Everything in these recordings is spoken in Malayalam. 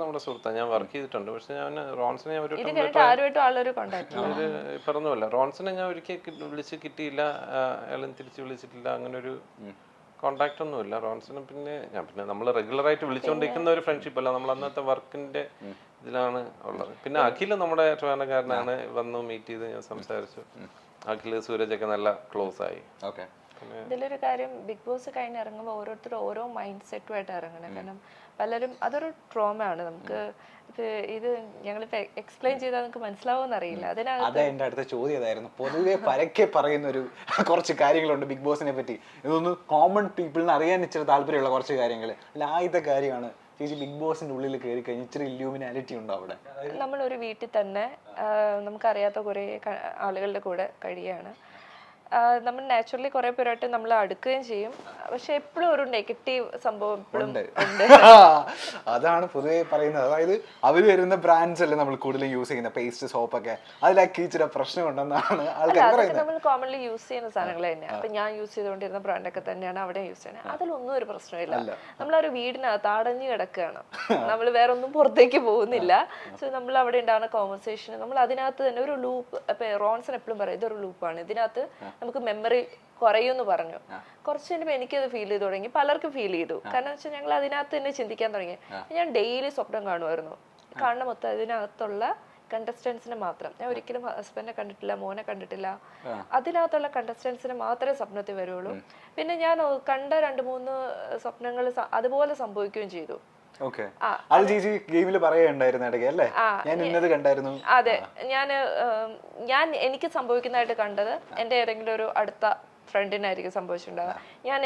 നമ്മുടെ സുഹൃത്താണ് ഞാൻ വർക്ക് ചെയ്തിട്ടുണ്ട്. പക്ഷെ ഞാൻ റോൺസിനെ ഞാൻ ഒരു പറഞ്ഞല്ല റോൺസിനെ ഞാൻ ഒരിക്കൽ വിളിച്ച് കിട്ടിയില്ല. അയാളും തിരിച്ച് വിളിച്ചിട്ടില്ല. അങ്ങനെ ഒരു കോണ്ടാക്ട് ഒന്നുമില്ല. റോൺസിനെ പിന്നെ ഞാൻ പിന്നെ നമ്മൾ റെഗുലർ ആയിട്ട് വിളിച്ചുകൊണ്ടിരിക്കുന്ന ഒരു ഫ്രണ്ട്ഷിപ്പ് അല്ല. നമ്മൾ അന്നത്തെ വർക്കിന്റെ ഇതിലാണ് ഉള്ളത്. പിന്നെ അഖിൽ നമ്മുടെ ട്രാനക്കാരനാണ് വന്നു മീറ്റ് ചെയ്ത് ഞാൻ സംസാരിച്ചു. അഖിൽ സൂരജൊക്കെ നല്ല ക്ലോസ് ആയി. ഓക്കെ ഇതിലൊരു കാര്യം ബിഗ് ബോസ് കഴിഞ്ഞ് ഇറങ്ങുമ്പോൾ ഓരോരുത്തർ ഓരോ മൈൻഡ് സെറ്റുമായിട്ട് ഇറങ്ങണം കാരണം പലരും അതൊരു ട്രോമ ആണ്. നമുക്ക് ഇത് ഇത് ഞങ്ങളിപ്പോ എക്സ്പ്ലെയിൻ ചെയ്താൽ നിങ്ങൾക്ക് മനസ്സിലാവുമെന്ന് അറിയില്ല അതിനകത്ത് അത് എന്റെ അടുത്ത ചോദ്യം അതായിരുന്നു. പൊതുവെ പരക്കെ പറയുന്ന ഒരു കുറച്ച് കാര്യങ്ങളുണ്ട് ബിഗ് ബോസിനെ പറ്റി. ഇതൊന്ന് കോമൺ പീപ്പിളിന് അറിയാൻ ഇച്ചിരി താല്പര്യമുള്ള കുറച്ച് കാര്യങ്ങൾ. അല്ല ആദ്യത്തെ കാര്യമാണ് ചേച്ചി ബിഗ് ബോസിന്റെ ഉള്ളിൽ കയറി കഴിഞ്ഞ് ഇച്ചിരി ഇല്യൂമിനാലിറ്റി ഉണ്ടോ അവിടെ? നമ്മൾ ഒരു വീട്ടിൽ തന്നെ നമുക്കറിയാത്ത കുറേ ആളുകളുടെ കൂടെ കഴിയാണ്. നമ്മൾ നാച്ചുറലി കുറെ പേരായിട്ട് നമ്മൾ അടുക്കുകയും ചെയ്യും. പക്ഷെ എപ്പോഴും ഒരു നെഗറ്റീവ് സംഭവം എപ്പോഴും ഉണ്ട്. അതാണ് പൊതുവെ പറയുന്നത്. അതായത് അവർ വരുന്ന ബ്രാൻഡ്സ് അല്ലേ നമ്മൾ കൂടുതലും യൂസ് ചെയ്യുന്ന പേസ്റ്റ് സോപ്പ് ഒക്കെ. അതിലൊക്കെ ഇച്ചിരി ആൾക്കാർ അതൊക്കെ പറയുന്നത്. നമ്മൾ കോമൺലി യൂസ് ചെയ്യുന്ന സാധനങ്ങൾ തന്നെയാണ് അപ്പൊ ഞാൻ യൂസ് ചെയ്തുകൊണ്ടിരുന്ന ബ്രാൻഡൊക്കെ തന്നെയാണ് അവിടെ യൂസ് ചെയ്യുന്നത്. അതിലൊന്നും ഒരു പ്രശ്നമില്ല. നമ്മൾ ഒരു വീടിനകത്ത് അടഞ്ഞു കിടക്കുകയാണ്. നമ്മൾ വേറെ ഒന്നും പുറത്തേക്ക് പോകുന്നില്ല. സോ നമ്മൾ അവിടെ ഉണ്ടാകുന്ന കോൺവെർസേഷൻ നമ്മൾ അതിനകത്ത് തന്നെ ഒരു ലൂപ്പ് റോൺസൺ എപ്പോഴും പറയും ഇതൊരു ലൂപ്പാണ് ഇതിനകത്ത് നമുക്ക് മെമ്മറി കുറയുമെന്ന് പറഞ്ഞു. കുറച്ച് കഴിയുമ്പോൾ എനിക്കത് ഫീൽ ചെയ്ത് തുടങ്ങി. പലർക്കും ഫീൽ ചെയ്തു. കാരണം വെച്ചാൽ ഞങ്ങൾ അതിനകത്ത് തന്നെ ചിന്തിക്കാൻ തുടങ്ങി. ഞാൻ ഡെയിലി സ്വപ്നം കാണുമായിരുന്നു. കാണുന്ന മൊത്തം അതിനകത്തുള്ള കണ്ടസ്റ്റൻസിനെ മാത്രം. ഞാൻ ഒരിക്കലും ഹസ്ബൻഡിനെ കണ്ടിട്ടില്ല മോനെ കണ്ടിട്ടില്ല. അതിനകത്തുള്ള കണ്ടസ്റ്റൻസിനെ മാത്രമേ സ്വപ്നത്തിൽ വരുള്ളൂ. പിന്നെ ഞാൻ കണ്ട രണ്ട് മൂന്ന് സ്വപ്നങ്ങൾ അതുപോലെ സംഭവിക്കുകയും ചെയ്തു. അത് ചേച്ചി ഗെയിമിൽ പറയുണ്ടായിരുന്നു ഇടയ്ക്ക് അല്ലേ? ഞാൻ ഇന്നത് കണ്ടായിരുന്നു. അതെ ഞാൻ ഞാൻ എനിക്ക് സംഭവിക്കുന്നതായിട്ട് കണ്ടത് എന്റെ ഏതെങ്കിലും ഒരു അടുത്ത ഫ്രണ്ടിനായിരിക്കും സംഭവിച്ചിട്ടുണ്ടാവുക. ഞാൻ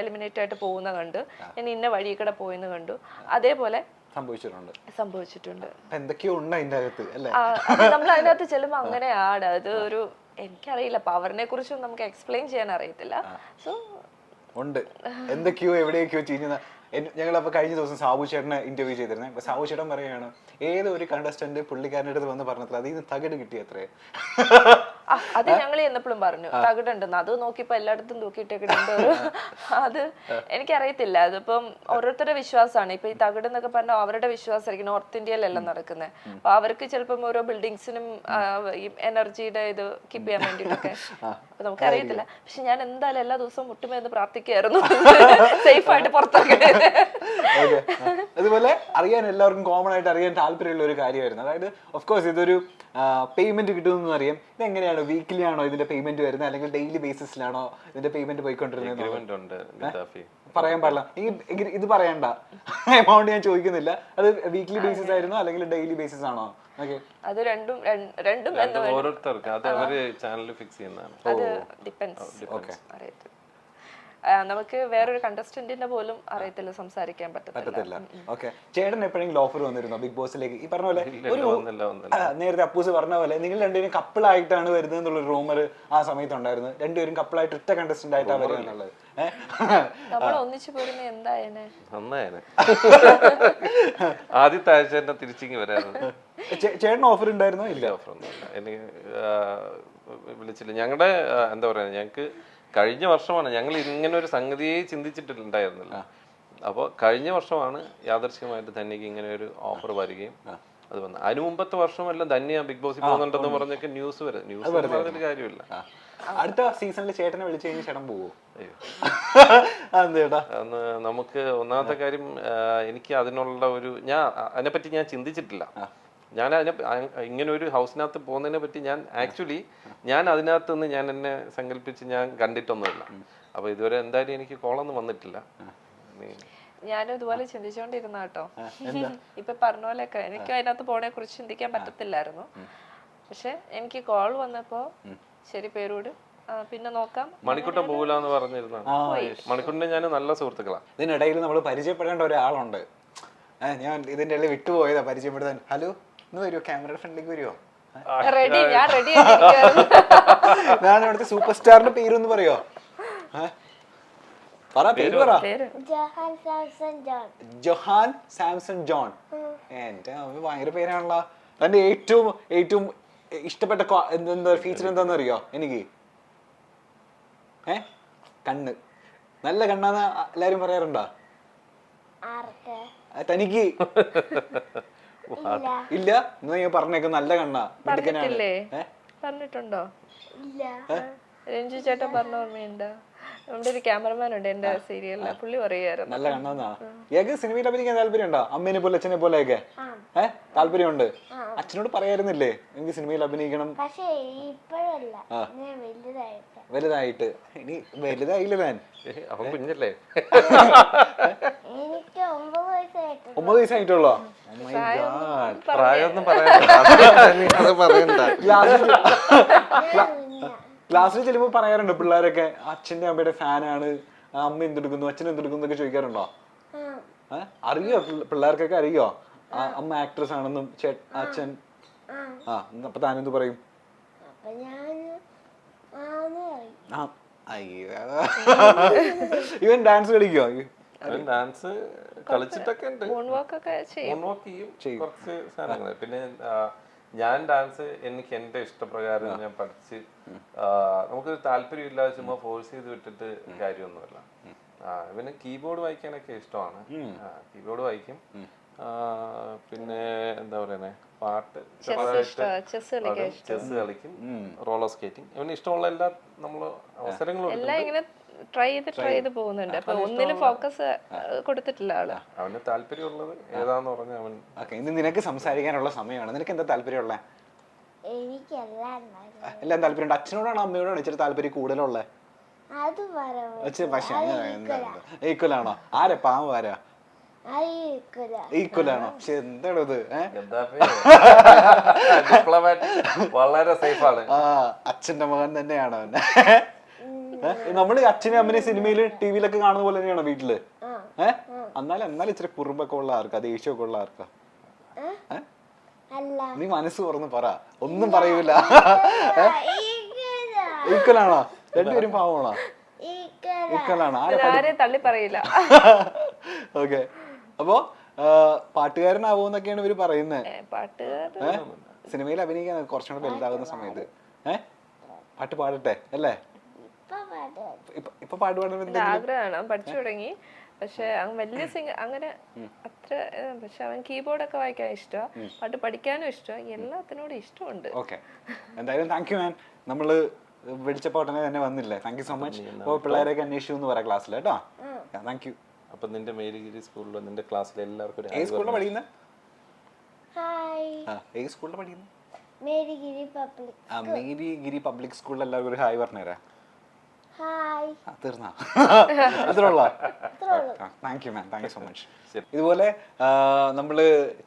എലിമിനേറ്റ് ആയിട്ട് പോകുന്ന കണ്ടു. ഞാൻ ഇന്ന വഴി കൂടെ പോയെന്ന് കണ്ടു. അതേപോലെ സംഭവിച്ചിട്ടുണ്ട്. സംഭവിച്ചിട്ടുണ്ട്. എന്തൊക്കെയോ ഉണ്ട് അതിന്റെ അകത്ത് അല്ലേ? അത് നമ്മൾ അതിനകത്ത് ചെല്ലുമ്പോൾ അങ്ങനെയാണ്. അത് ഒരു എനിക്കറിയില്ല. പവറിനെ കുറിച്ചും നമുക്ക് എക്സ്പ്ലെയിൻ ചെയ്യാൻ അറിയത്തില്ല. സോ ഉണ്ട്. എന്തൊക്കെയോ എവിടെയൊക്കെയോ ചെയ്യുന്ന ഞങ്ങൾ അപ്പൊ കഴിഞ്ഞ ദിവസം സാബു ചേട്ടനെ ഇന്റർവ്യൂ ചെയ്തിരുന്നത് അപ്പൊ സാബു ചേട്ടൻ പറയുകയാണ് ഏതൊരു കണ്ടസ്റ്റന്റ് പുള്ളിക്കാരന്റെ അടുത്ത് വന്ന് പറഞ്ഞത്ര അതിൽ നിന്ന് തകിട് കിട്ടിയത്രേ. അത് ഞങ്ങൾ എന്നപ്പോഴും പറഞ്ഞു തകിടുണ്ടെന്ന്. അത് നോക്കിയപ്പോ എല്ലായിടത്തും തൂക്കിയിട്ടേക്കിട്ടുണ്ട് അത് എനിക്കറിയത്തില്ല. അതിപ്പം ഓരോരുത്തരുടെ വിശ്വാസമാണ്. ഇപ്പൊ ഈ തകിട് എന്നൊക്കെ പറഞ്ഞാൽ അവരുടെ വിശ്വാസമായിരിക്കും. നോർത്ത് ഇന്ത്യയിലെല്ലാം നടക്കുന്നത് അപ്പൊ അവർക്ക് ചിലപ്പം ഓരോ ബിൽഡിങ്സിനും ഈ എനർജിയുടെ ഇത് കീപ്പ് ചെയ്യാൻ വേണ്ടിട്ടൊക്കെ. അപ്പൊ നമുക്കറിയത്തില്ല. പക്ഷെ ഞാൻ എന്തായാലും എല്ലാ ദിവസവും മുട്ടുമേന്ന് പ്രാർത്ഥിക്കായിരുന്നു സേഫ് ആയിട്ട് പുറത്തിറങ്ങണേ ഓക്കെ അതുപോലെ അറിയാൻ എല്ലാവർക്കും കോമൺ ആയിട്ട് അറിയാൻ താല്പര്യമുള്ള ഒരു കാര്യമായിരുന്നു. അതായത് ഓഫ് കോഴ്സ് ഇതൊരു പേയ്മെന്റ് കിട്ടുമെന്ന് അറിയാം. ഇത് എങ്ങനെയാണ് വീക്കിലി ആണോ ഇതിന്റെ പേയ്മെന്റ് വരുന്നത്? അല്ലെങ്കിൽ ഡെയിലി ബേസിസിലാണോ ഇതിന്റെ പേയ്മെന്റ് പോയിക്കൊണ്ടിരുന്നത് പറയാൻ പാടില്ല. ഈ ഇത് പറയണ്ട. എമൗണ്ട് ഞാൻ ചോദിക്കുന്നില്ല. അത് വീക്ക്ലി ബേസിസ് ആയിരുന്നോ അല്ലെങ്കിൽ ഡെയിലി ബേസിസ് ആണോ? ഓക്കെ അത് രണ്ടും രണ്ട്- ഓരോരുത്തർക്ക്. അത് അവർ ചാനൽ ഫിക്സ് ചെയ്യുന്നതാണ്. ആ, നമുക്ക് വേറൊരു കണ്ടസ്റ്റന്റിന്റെ പോലും അറിയത്തില്ല സംസാരിക്കാൻ പറ്റത്തില്ല. ഓക്കെ. ചേട്ടൻ എപ്പോഴെങ്കിലും ഓഫർ വന്നിരുന്നോ ബിഗ് ബോസിലേക്ക് ഈ പറഞ്ഞ പോലെ ഒരു നേരത്തെ അപ്പൂസ് പറഞ്ഞ പോലെ നിങ്ങൾ രണ്ടുപേരും കപ്പിളായിട്ടാണ് വരുന്നത് എന്നുള്ള റൂമർ ആ സമയത്ത് ഉണ്ടായിരുന്നു രണ്ടുപേരും കപ്പിളായിട്ട് ആയിട്ട് ഒറ്റ കണ്ടസ്റ്റന്റ് ആയിട്ടാണ് വരുന്നത്. എന്നുള്ളത് ആദ്യത്തെ ആഴ്ച തന്നെ തിരിച്ചിങ്ങി വരാറുണ്ട് ചേട്ടന് ഓഫർ ഉണ്ടായിരുന്നോ? ഇല്ല. ഓഫർ ഒന്നുമില്ല. എനിക്ക് വിളിച്ചില്ല. ഞങ്ങളുടെ എന്താ പറയാ ഞങ്ങൾക്ക് കഴിഞ്ഞ വർഷമാണ് ഞങ്ങൾ ഇങ്ങനെ ഒരു സംഗതിയെ ചിന്തിച്ചിട്ടുണ്ടായിരുന്നില്ല. അപ്പോൾ കഴിഞ്ഞ വർഷമാണ് യാദർശികമായിട്ട് ധന്യക്ക് ഇങ്ങനെ ഒരു ഓഫർ വരികയും അത് വന്നു അതിന് മുമ്പത്തെ വർഷമെല്ലാം ധന്യ ബിഗ് ബോസിൽ പോകുന്നുണ്ടെന്ന് പറഞ്ഞൊക്കെ ന്യൂസ് വരെ. ന്യൂസ് പറഞ്ഞൊരു കാര്യമില്ല. അടുത്ത സീസണിൽ ചേട്ടനെ വിളിച്ചു കഴിഞ്ഞാൽ ചേട്ടൻ പോവോ? അന്ന് നമുക്ക് ഒന്നാമത്തെ കാര്യം എനിക്ക് അതിനുള്ള ഒരു ഞാൻ അതിനെപ്പറ്റി ഞാൻ ചിന്തിച്ചിട്ടില്ല. ഞാൻ അതിനെ ഇങ്ങനെ ഒരു ഹൗസിനകത്ത് പോകുന്നതിനെ പറ്റി ഞാൻ ആക്ച്വലി ഞാൻ അതിനകത്ത് നിന്ന് ഞാൻ എന്നെ സങ്കല്പിച്ച് ഞാൻ കണ്ടിട്ടൊന്നുമില്ല. അപ്പൊ ഇതുവരെ എന്തായാലും എനിക്ക് കോളൊന്നും വന്നിട്ടില്ല. ഞാനും ഇതുപോലെ ചിന്തിച്ചോണ്ടിരുന്ന കേട്ടോ. ഇപ്പൊ പറഞ്ഞ പോലെയൊക്കെ എനിക്ക് അതിനകത്ത് പോണെ കുറിച്ച് ചിന്തിക്കാൻ പറ്റത്തില്ലായിരുന്നു. പക്ഷെ എനിക്ക് കോൾ വന്നപ്പോ ശരി പേരോട് പിന്നെ നോക്കാം. മണിക്കുട്ടൻ പോകില്ല എന്ന് പറഞ്ഞിരുന്ന. മണിക്കുട്ടനെ ഞാൻ നല്ല സുഹൃത്തുക്കളാണ് ഇതിനിടയിൽ നമ്മൾ പരിചയപ്പെടേണ്ട ഒരാളുണ്ട്. ഞാൻ ഇതിന്റെ ഇടയിൽ വിട്ടുപോയതാ പരിചയപ്പെടുത്താൻ. ഹലോ? ഇന്ന് വരുമോ ക്യാമറയുടെ ഫ്രണ്ടിലേക്ക് വരുമോ റെഡി ഞാൻ റെഡി ഞാൻ ഇവിടുത്തെ സൂപ്പർ സ്റ്റാറിന്റെ പേരൊന്ന് പറയോ? പറ പേര് പറ. Johan Samson John. എന്റെ ഭയങ്കര പേരാണല്ലോ. തന്റെ ഏറ്റവും ഏറ്റവും ഇഷ്ടപ്പെട്ട എന്ത് ഫീച്ചർ എന്താന്ന് അറിയോ എനിക്ക്? ഏ? കണ്ണ്. നല്ല കണ്ണാന്ന് എല്ലാരും പറയാറുണ്ടോ? തനിക്ക്. ഇല്ല. ഇല്ല? എന്നാ ഞാൻ പറഞ്ഞേക്ക് നല്ല കണ്ണാ. മിടുക്കനാണ്. പറഞ്ഞിട്ടില്ലേ? പറഞ്ഞിട്ടുണ്ടോ? ഇല്ല. രഞ്ജു ചേട്ടൻ പറഞ്ഞ ഓർമ്മയുണ്ടോ? നമ്മുടെ ഒരു ക്യാമറമാൻ ഉണ്ട് എന്റെ സീരിയലിൽ. പുള്ളി പറയുമായിരുന്നു നല്ല കണ്ണെന്നാ. ഏക സിനിമയിൽ അഭിനയിക്കാൻ താല്പര്യം ഉണ്ടോ? അമ്മേനെ പോലെ അച്ഛനെ പോലെ ഒക്കെ ഏഹ് താല്പര്യമുണ്ട്? അച്ഛനോട് പറയായിരുന്നില്ലേ? എനിക്ക് സിനിമയിൽ അഭിനയിക്കണം. പക്ഷേ ഇപ്പോഴല്ല. ഞാൻ വലുതായിട്ട്. വലുതായിട്ട്. ഇനി വലുതായില്ല മാൻ ഏ, അവൻ കുഞ്ഞല്ലേ? എനിക്ക് ഒമ്പത് വയസ്സായിട്ട് ഒമ്പത് വയസ്സായിട്ടുള്ളോ. പ്രായമൊന്നും പറയണ്ട. ക്ലാസ്സിൽ ചെല്ലുമ്പോൾ പറയാറുണ്ട് പിള്ളേരൊക്കെ അച്ഛന്റെ അമ്മയുടെ ഫാനാണ്. അമ്മ എന്തെടുക്കുന്നു? അച്ഛൻ എന്തെടുക്കുന്നു? എന്നൊക്കെ ചോദിക്കാറുണ്ടോ? ആ, അറിയോ? പിള്ള- പിള്ളേർക്കൊക്കെ അറിയോ? അമ്മ ആക്ട്രസ് ആണെന്നും അച്ഛൻ. ആ. അപ്പൊ താനെന്ത് പറയും? ഇവൻ ഡാൻസ് കളിക്കോ ഡാൻസ് കളിച്ചിട്ടൊക്കെ ഉണ്ട്. ചെയ്യും. കുറച്ച് സാധനങ്ങൾ പിന്നെ ഞാൻ ഡാൻസ് എനിക്ക് എന്റെ ഇഷ്ടപ്രകാരം ഞാൻ പഠിച്ച് നമുക്ക് നമുക്കൊരു താല്പര്യം ഇല്ലാതെ ചുമ്മാ ഫോഴ്സ് ചെയ്ത് വിട്ടിട്ട് കാര്യമൊന്നുമില്ല. പിന്നെ കീബോർഡ് വായിക്കാനൊക്കെ ഇഷ്ടമാണ്. കീബോർഡ് വായിക്കും. പിന്നെ എന്താ പറയുന്നത് പാട്ട് ചെസ് കളിക്കും. റോളർ സ്കേറ്റിംഗ് ഇവന് ഇഷ്ടമുള്ള എല്ലാ നമ്മൾ അവസരങ്ങളും എല്ലാം ഇങ്ങനെ ട്രൈ ചെയ്ത് ട്രൈ ചെയ്ത് പോകുന്നുണ്ട്. അപ്പൊ ഒന്നിലും ഫോക്കസ് കൊടുത്തിട്ടില്ല ആൾ. അവന് താല്പര്യമുള്ളത് ഏതാന്ന് പറഞ്ഞു അവൻ ഓക്കെ ഇന്ന് നിനക്ക് സംസാരിക്കാനുള്ള സമയമാണ്. നിനക്ക് എന്താ താല്പര്യമുള്ള. എല്ലാം താല്പര്യമുണ്ട്. അച്ഛനോടാണോ അമ്മയോടാണോ ഇച്ചിരി താല്പര്യം കൂടുതലുള്ള? അത് പറയാം പക്ഷേ പക്ഷെ അങ്ങനെ ഈക്വൽ ആണോ ആരാ? പാവം ആരാ? അയക്കില്ല പക്ഷെ എന്താണ് ഇത് വളരെ സേഫ് ആണ്. ആ അച്ഛന്റെ മകൻ തന്നെയാണോ അവൻ നമ്മൾ അമ്മനെയും അമ്മനെ ടി വിയിലൊക്കെ കാണുന്ന പോലെ തന്നെയാണോ വീട്ടിൽ? ഏഹ് എന്നാലും എന്നാലും ഇച്ചിരി കുറുമ്പൊക്കെ ഉള്ള ആർക്കാ ദേഷ്യമൊക്കെ ഉള്ള ആർക്കാ അല്ല. നീ മനസ്സ് തുറന്ന് പറ. ഒന്നും പറയൂല. ഈക്വലാണോ രണ്ടുപേരും പാവമാണോ? ആരെയും തള്ളി പറയില്ല. ഓക്കെ. അപ്പോ പാട്ടുകാരനാവൂന്നൊക്കെയാണ് ഇവർ പറയുന്നത് പാട്ട് സിനിമയിൽ അഭിനയിക്കാൻ കുറച്ചുകൂടെ വലുതാകുന്ന സമയത്ത്. ഏഹ് പാട്ട് പാടട്ടെ അല്ലേ? ഇപ്പൊ പാട്ട് പാടുന്നത് ആഗ്രഹമാണ്. അവൻ പഠിച്ചു തുടങ്ങി. പക്ഷെ അവൻ വലിയ സിംഗർ അങ്ങനെ അത്ര പക്ഷെ അവൻ കീബോർഡൊക്കെ വായിക്കാൻ ഇഷ്ടമാണ് പാട്ട് പഠിക്കാനും ഇഷ്ടമാണ് എല്ലാത്തിനോടും ഇഷ്ടമുണ്ട്. ഓക്കെ. എന്തായാലും താങ്ക് യു മാൻ നമ്മൾ വിളിച്ചപ്പോ ഉടനെ തന്നെ വന്നില്ലേ? താങ്ക് യു സോ മച്ച് അപ്പോൾ പിള്ളേരെയൊക്കെ അന്വേഷിച്ചു എന്ന് പറയാം ക്ലാസ്സിൽ കേട്ടോ. താങ്ക് യു അപ്പൊ നിന്റെ മേരിഗിരി സ്കൂളിൽ നിന്റെ ക്ലാസ്സിലെ എല്ലാവർക്കും ഒരു ഏത് സ്കൂളിലാണ് പഠിക്കുന്നത് ഏത് സ്കൂളിലാണ് പഠിക്കുന്നത് മേരിഗിരി പബ്ലിക് ആ മേരി ഗിരി പബ്ലിക് സ്കൂളിൽ എല്ലാവർക്കും ഒരു ഹായ് പറഞ്ഞുതരാം. തീർന്നാ. അത്രയുള്ള അത്രേ ഉള്ളൂ. Thank you ma'am thank you so much ഇതുപോലെ നമ്മൾ നമ്മൾ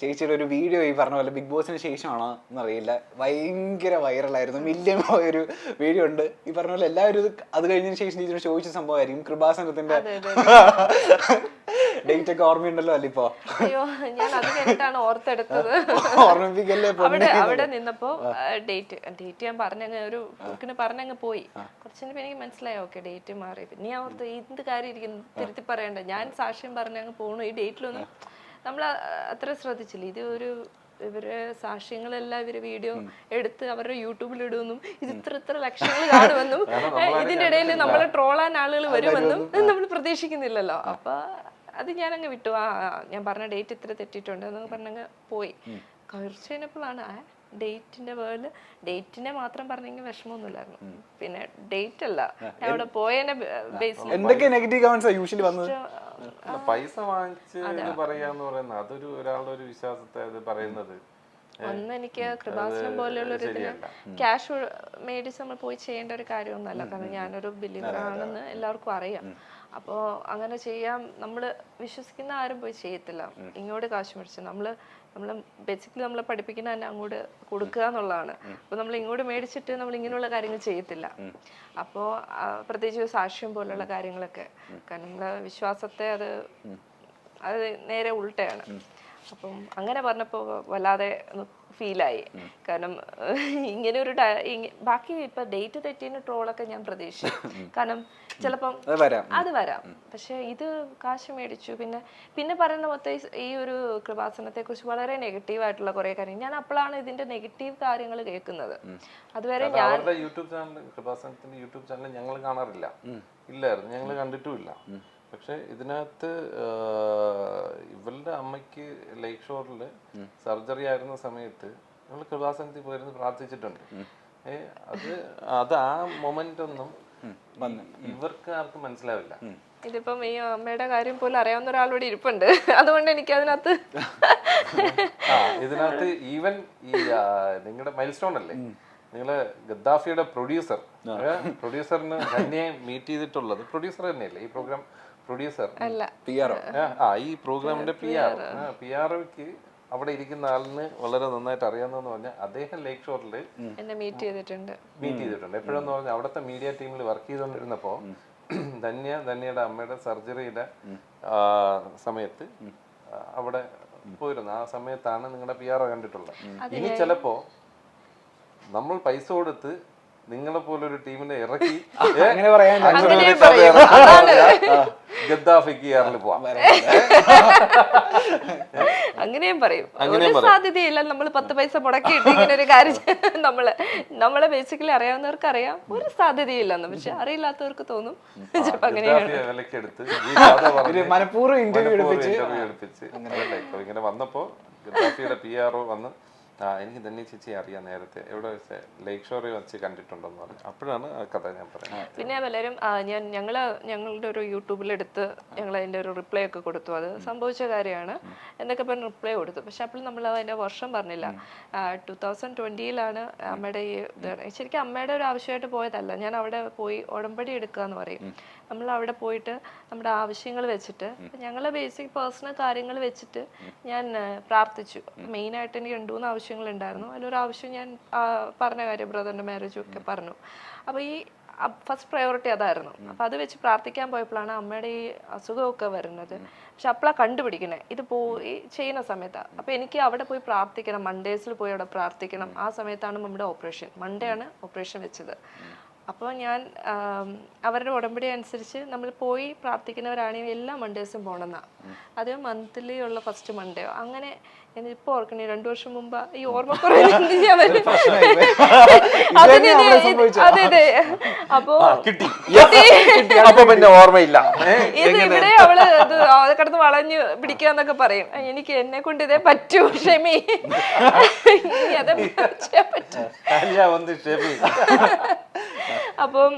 ചേച്ചിയുടെ ഒരു വീഡിയോ ഈ പറഞ്ഞ പോലെ ബിഗ് ബോസിന് ശേഷമാണോ എന്നറിയില്ല. ഭയങ്കര വൈറലായിരുന്നു മില്യൺ ഒരു വീഡിയോ ഉണ്ട്. ഈ പറഞ്ഞ പോലെ എല്ലാവരും ഇത് അത് കഴിഞ്ഞതിന് ശേഷം ചേച്ചിയോട് ചോദിച്ച സംഭവമായിരിക്കും. കൃപാസനത്തിന്റെ ഡേറ്റ് ഒക്കെ ഓർമ്മയുണ്ടല്ലോ അല്ല ഇപ്പോ അയ്യോ ഞാൻ അത് കേട്ടാണ് ഓർത്തെടുത്തത്. ഓർമ്മിപ്പിക്കല്ലേ അവിടെ അവിടെ നിന്നപ്പോ ഡേറ്റ് ഡേറ്റ് ഞാൻ പറഞ്ഞങ്ങ് ഒരു ബുക്കിന് പറഞ്ഞങ്ങ് പോയി. കുറച്ചിന് പിന്നെ എനിക്ക് മനസ്സിലായി ഓക്കെ ഡേറ്റ് മാറി. പിന്നെ ഞാൻ ഓർത്ത് എന്ത് കാര്യം ഇരിക്കുന്നു? തിരുത്തി പറയണ്ട. ഞാൻ സാക്ഷ്യം പറഞ്ഞങ്ങ് പോണു. ഈ ഡേറ്റിലൊന്നും നമ്മൾ അത്ര ശ്രദ്ധിച്ചില്ല. ഇത് ഒരു ഇവർ സാക്ഷ്യങ്ങളെല്ലാം ഇവർ വീഡിയോ എടുത്ത് അവരുടെ യൂട്യൂബിൽ ഇടുമെന്നും ഇത് ഇത്ര ഇത്ര ലക്ഷങ്ങൾ കാണുമെന്നും ഇതിന്റെ ഇടയിൽ നമ്മളെ ട്രോളാൻ ആളുകൾ വരുമെന്നും നമ്മൾ പ്രതീക്ഷിക്കുന്നില്ലല്ലോ. അപ്പൊ അത് ഞാൻ അങ്ങ് വിട്ടു. ആ ഞാൻ പറഞ്ഞ ഡേറ്റ് ഇത്ര തെറ്റിയിട്ടുണ്ട് എന്നൊക്കെ പറഞ്ഞങ്ങ് പോയി. കുറച്ച് കഴിഞ്ഞപ്പോഴാണ് ആ ഡേറ്റിന്റെ വേർഡ് ഡേറ്റിനെ മാത്രം പറഞ്ഞെങ്കിൽ വിഷമമൊന്നുമില്ലായിരുന്നു. പിന്നെ ഡേറ്റ് അല്ല. ഞാൻ അവിടെ പോയതിനെ ബേസ് എന്തൊക്കെ നെഗറ്റീവ് കമന്റ്സ് യൂഷ്വലി വന്നത്? പൈസ വാങ്ങിച്ച് പറയാന്ന് പറയുന്നത് അതൊരു ഒരാളുടെ ഒരു വിശ്വാസത്തെ അത് പറയുന്നത്. ഒന്ന് എനിക്ക് കൃപാസനം പോലെയുള്ള ഒരു ഇതിന് ക്യാഷ് മേടിച്ച് നമ്മൾ പോയി ചെയ്യേണ്ട ഒരു കാര്യമൊന്നുമല്ല. കാരണം ഞാനൊരു ബിലീവർ ആണെന്ന് എല്ലാവർക്കും അറിയാം. അപ്പോൾ അങ്ങനെ ചെയ്യാം. നമ്മൾ വിശ്വസിക്കുന്ന ആരും പോയി ചെയ്യത്തില്ല. ഇങ്ങോട്ട് കാശ് മേടിച്ച് നമ്മൾ നമ്മൾ ബേസിക്കലി നമ്മളെ പഠിപ്പിക്കുന്ന തന്നെ അങ്ങോട്ട് കൊടുക്കുക എന്നുള്ളതാണ്. അപ്പോൾ നമ്മൾ ഇങ്ങോട്ട് മേടിച്ചിട്ട് നമ്മൾ ഇങ്ങനെയുള്ള കാര്യങ്ങൾ ചെയ്യത്തില്ല. അപ്പോൾ പ്രത്യേകിച്ച് സാക്ഷ്യം പോലുള്ള കാര്യങ്ങളൊക്കെ. കാരണം നമ്മളെ വിശ്വാസത്തെ അത് അത് നേരെ ഉൾട്ടയാണ്. അപ്പം അങ്ങനെ പറഞ്ഞപ്പോൾ വല്ലാതെ ഫീലായി കാരണം ഇങ്ങനെ ഒരു ബാക്കി ഇപ്പൊ ഡേറ്റ് തെറ്റിന് ട്രോളൊക്കെ ഞാൻ പ്രതീക്ഷിച്ചു. കാരണം ചിലപ്പം അത് വരാം. അത് വരാം. പക്ഷെ ഇത് കാശ് മേടിച്ചു. പിന്നെ പിന്നെ പറയുന്ന മൊത്തം ഈ- ഒരു കൃപാസനത്തെ കുറിച്ച് വളരെ നെഗറ്റീവ് ആയിട്ടുള്ള കുറെ കാര്യം ഞാൻ അപ്പോഴാണ് ഇതിന്റെ നെഗറ്റീവ് കാര്യങ്ങൾ കേൾക്കുന്നത്. അതുവരെ ഞാൻ യൂട്യൂബ് ചാനൽ കൃപാസനത്തിന്റെ യൂട്യൂബ് ചാനൽ ഞങ്ങൾ കാണാറില്ല. ഇല്ലായിരുന്നു. ഞങ്ങൾ കണ്ടിട്ടുമില്ല പക്ഷെ ഇതിനകത്ത് ഇവളുടെ അമ്മയ്ക്ക് ലേക്ക് ഷോറിൽ സർജറി ആയിരുന്ന സമയത്ത് നമ്മൾ കൃപാസനത്തിൽ പോയിരുന്നു പ്രാർത്ഥിച്ചിട്ടുണ്ട്. ഏ അത് അത് ആ മൊമെന്റ് ഒന്നും ഇവർക്ക് ആർക്കും മനസ്സിലാവില്ല. ഇതിപ്പം ഈ അമ്മയുടെ കാര്യം പോലും അറിയാവുന്ന ഒരാളോടെ ഇരിപ്പുണ്ട്. അതുകൊണ്ട് എനിക്ക് അതിനകത്ത് ഇതിനകത്ത് ഈവൻ ഈ നിങ്ങളുടെ മൈൽ സ്റ്റോൺ അല്ലേ നിങ്ങൾ ഗദ്ദാഫിയുടെ പ്രൊഡ്യൂസർ. പ്രൊഡ്യൂസറിന് തന്നെ മീറ്റ് ചെയ്തിട്ടുള്ളത് പ്രൊഡ്യൂസർ തന്നെയല്ലേ ഈ പ്രോഗ്രാം? പ്രൊഡ്യൂസർ അല്ല. പി ആർ ആ. ഈ പ്രോഗ്രാമിന്റെ പി ആർ പി ആർക്ക് അവിടെ ഇരിക്കുന്ന ആളിന് വളരെ നന്നായിട്ട് അറിയാമെന്ന് പറഞ്ഞാൽ അദ്ദേഹം ലേക്ക് ഷോറിൽ എന്നെ മീറ്റ് ചെയ്തിട്ടുണ്ട്. മീറ്റ് ചെയ്തിട്ടുണ്ട്. എപ്പോഴെന്ന് പറഞ്ഞാൽ അവിടുത്തെ മീഡിയ ടീമിൽ വർക്ക് ചെയ്തോണ്ടിരുന്നപ്പോ ധന്യ ധന്യയുടെ അമ്മയുടെ സർജറിയുടെ സമയത്ത് അവിടെ പോയിരുന്നു. ആ സമയത്താണ് നിങ്ങളുടെ പി ആർ കണ്ടിട്ടുള്ളത്. ഇനി ചിലപ്പോ നമ്മൾ പൈസ കൊടുത്ത് നിങ്ങളെ പോലൊരു ടീമിനെ ഇറക്കി. ഗദ്ദാഫിക്ക് ആറിൽ പോവാം. അങ്ങനെയും പറയും. അങ്ങനെ ഒരു സാധ്യതയില്ല. നമ്മൾ പത്ത് പൈസ മുടക്കിയിട്ട് ഇങ്ങനെ ഒരു കാര്യം നമ്മൾ നമ്മളെ ബേസിക്കലി അറിയാവുന്നവർക്ക് അറിയാം. ഒരു സാധ്യതയില്ലെന്ന് പക്ഷെ അറിയില്ലാത്തവർക്ക് തോന്നും. ചിലപ്പോ അങ്ങനെയാണ്. മനഃപൂർവം ഇന്റർവ്യൂ എടുപ്പിച്ച്. ഇങ്ങനെ വന്നപ്പോ ഗദ്ദാഫിയുടെ പി ആർ വന്ന് ആ എനിക്ക് തന്നെ ചേച്ചി അറിയാം നേരത്തെ. എവിടെ വെച്ച്? ലേക്ക് ഷോറിൽ വെച്ച് കണ്ടിട്ടുണ്ടെന്ന് പറഞ്ഞു. അപ്പോഴാണ് ആ കഥ ഞാൻ പറയുന്നത്. പിന്നെ പലരും ഞാൻ ഞങ്ങൾ ഞങ്ങളുടെ ഒരു യൂട്യൂബിലെടുത്ത് ഞങ്ങൾ അതിന്റെ ഒരു റിപ്ലൈ ഒക്കെ കൊടുത്തു. അത് സംഭവിച്ച കാര്യമാണ്. എന്നൊക്കെ പറഞ്ഞ് റിപ്ലൈ കൊടുത്തു. പക്ഷെ അപ്പോൾ നമ്മൾ അതിന്റെ വർഷം പറഞ്ഞില്ല. ടു തൗസൻഡ് ട്വന്റിയിലാണ് അമ്മയുടെ ഈ ഇതാണ് ശരിക്കും അമ്മയുടെ ഒരു ആവശ്യമായിട്ട് പോയതല്ല. ഞാൻ അവിടെ പോയി ഉടമ്പടി എടുക്കുക എന്ന് പറയും നമ്മൾ അവിടെ പോയിട്ട് നമ്മുടെ ആവശ്യങ്ങൾ വെച്ചിട്ട് ഞങ്ങളെ ബേസിക് പേഴ്സണൽ കാര്യങ്ങൾ വെച്ചിട്ട് ഞാൻ പ്രാർത്ഥിച്ചു. മെയിൻ ആയിട്ട് എനിക്ക് രണ്ട് മൂന്ന് ആവശ്യങ്ങൾ ഉണ്ടായിരുന്നു അതിലൊരു ആവശ്യം ഞാൻ പറഞ്ഞ കാര്യം ബ്രദറിന്റെ മാരേജും ഒക്കെ പറഞ്ഞു. അപ്പോൾ ഈ ഫസ്റ്റ് പ്രയോറിറ്റി അതായിരുന്നു. അപ്പം അത് വെച്ച് പ്രാർത്ഥിക്കാൻ പോയപ്പോഴാണ് അമ്മയുടെ ഈ അസുഖമൊക്കെ വരുന്നത്. പക്ഷെ അപ്പോഴാണ് കണ്ടുപിടിക്കണേ. ഇത് പോയി ചെയ്യുന്ന സമയത്താണ് അപ്പം എനിക്ക് അവിടെ പോയി പ്രാർത്ഥിക്കണം. മൺഡേസിൽ പോയി അവിടെ പ്രാർത്ഥിക്കണം. ആ സമയത്താണ് നമ്മുടെ ഓപ്പറേഷൻ മൺഡേ ആണ് ഓപ്പറേഷൻ വെച്ചത്. അപ്പോൾ ഞാൻ അവരുടെ ഉടമ്പടി അനുസരിച്ച് നമ്മൾ പോയി പ്രാർത്ഥിക്കുന്നവരാണെങ്കിൽ എല്ലാ മൺഡേസും പോകണമെന്നാണ് അത് മന്ത്ലി ഉള്ള ഫസ്റ്റ് മൺഡേയോ അങ്ങനെ ഇപ്പോൾ ഓർക്കണേ രണ്ടു വർഷം മുമ്പ് ഈ ഞാൻ സംഭവിച്ചത്. അതെ അതെ. അപ്പോ പിന്നെ ഓർമ്മയില്ല. ഇത് ഇവിടെ അവൾ ഇത് കിടന്ന് വളഞ്ഞു പിടിക്കാന്നൊക്കെ പറയും. എനിക്ക് എന്നെ കൊണ്ട് ഇതേ പറ്റൂ ക്ഷമി. അതെ പറ്റൂ. അപ്പം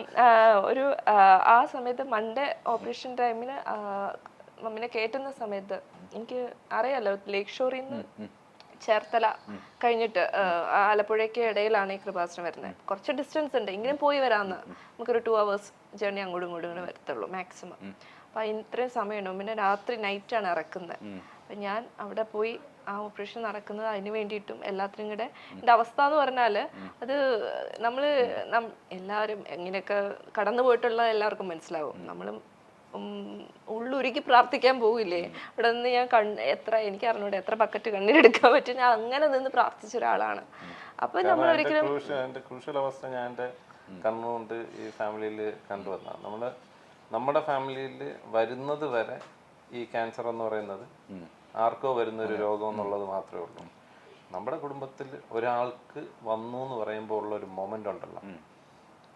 ഒരു ആ, സമയത്ത് മൺഡേ ഓപ്പറേഷൻ ടൈമിന് മമ്മിനെ കേട്ടുന്ന സമയത്ത് എനിക്ക് അറിയാലോ ലേക്ക് ഷോറിൽ നിന്ന് ചേർത്തല കഴിഞ്ഞിട്ട് ആലപ്പുഴയ്ക്ക് ഇടയിലാണ് ഈ കൃപാസനം വരുന്നത്. കുറച്ച് ഡിസ്റ്റൻസ് ഉണ്ട്. ഇങ്ങനെ പോയി വരാമെന്ന്. നമുക്കൊരു ടു അവേഴ്സ് ജേർണി അങ്ങോട്ടും ഇങ്ങോട്ടും ഇങ്ങനെ വരത്തുള്ളൂ മാക്സിമം അപ്പം ഇത്രയും സമയമുണ്ട്. പിന്നെ രാത്രി നൈറ്റാണ് ഇറക്കുന്നത്. അപ്പം ഞാൻ അവിടെ പോയി ആ ഓപ്പറേഷൻ നടക്കുന്നത് അതിന് വേണ്ടിയിട്ടും എല്ലാത്തിനും കൂടെ. എന്റെ അവസ്ഥ എന്ന് പറഞ്ഞാൽ അത് നമ്മൾ എല്ലാവരും എങ്ങനെയൊക്കെ കടന്നു പോയിട്ടുള്ള എല്ലാവർക്കും മനസ്സിലാവും. നമ്മളും ഉള്ളുരുക്കി പ്രാർത്ഥിക്കാൻ പോകില്ലേ അവിടെ നിന്ന് ഞാൻ കണ്ണ് എത്ര എനിക്ക് അറിഞ്ഞൂടെ എത്ര ബക്കറ്റ് കണ്ണീരെടുക്കാൻ പറ്റും? ഞാൻ അങ്ങനെ നിന്ന് പ്രാർത്ഥിച്ച ഒരാളാണ്. അപ്പൊ നമ്മൾ ഒരിക്കലും ക്രൂഷ്യൽ ക്രൂഷ്യൽ അവസ്ഥ ഞാൻ എന്റെ കണ്ണുകൊണ്ട് ഈ ഫാമിലിയിൽ കണ്ടുവന്നതാണ്. നമ്മൾ നമ്മുടെ ഫാമിലിയിൽ വരുന്നത് വരെ ഈ ക്യാൻസർ എന്ന് പറയുന്നത് ആർക്കോ വരുന്ന ഒരു രോഗം എന്നുള്ളത് മാത്രമേ ഉള്ളൂ. നമ്മുടെ കുടുംബത്തിൽ ഒരാൾക്ക് വന്നു എന്ന് പറയുമ്പോൾ ഉള്ള ഒരു മൊമെന്റ് ഉണ്ടല്ലോ.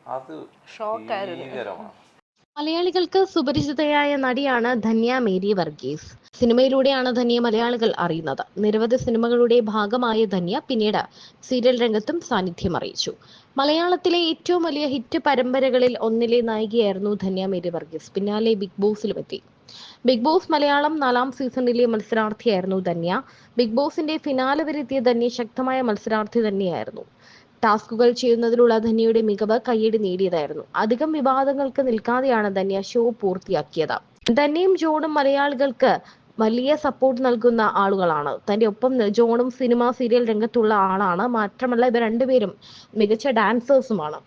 അത് ഭീകരമാണ്. മലയാളികൾക്ക് സുപരിചിതയായ നടിയാണ് ധന്യ മേരി വർഗീസ്. സിനിമയിലൂടെയാണ് ധന്യ മലയാളികൾ അറിയുന്നത്. നിരവധി സിനിമകളുടെ ഭാഗമായ ധന്യ പിന്നീട് സീരിയൽ രംഗത്തും സാന്നിധ്യം അറിയിച്ചു. മലയാളത്തിലെ ഏറ്റവും വലിയ ഹിറ്റ് പരമ്പരകളിൽ ഒന്നിലെ നായികയായിരുന്നു ധന്യ മേരി വർഗീസ്. പിന്നാലെ ബിഗ് ബോസിലും എത്തി ബിഗ് ബോസ് മലയാളം നാലാം സീസണിലെ മത്സരാർത്ഥിയായിരുന്നു ധന്യ. ബിഗ് ബോസിന്റെ ഫിനാലെ വരെത്തിയ ധന്യ ശക്തമായ മത്സരാർത്ഥി തന്നെയായിരുന്നു. ടാസ്കുകൾ ചെയ്യുന്നതിലുള്ള ധന്യയുടെ മികവ് കയ്യടി നേടിയതായിരുന്നു. അധികം വിവാദങ്ങൾക്ക് നിൽക്കാതെയാണ് ധന്യ ഷോ പൂർത്തിയാക്കിയത്. ധന്യയും ജോണും മലയാളികൾക്ക് വലിയ സപ്പോർട്ട് നൽകുന്ന ആളുകളാണ്. തന്റെ ഒപ്പം ജോണും സിനിമ സീരിയൽ രംഗത്തുള്ള ആളാണ്. മാത്രമല്ല ഇവർ രണ്ടുപേരും മികച്ച ഡാൻസേഴ്സുമാണ്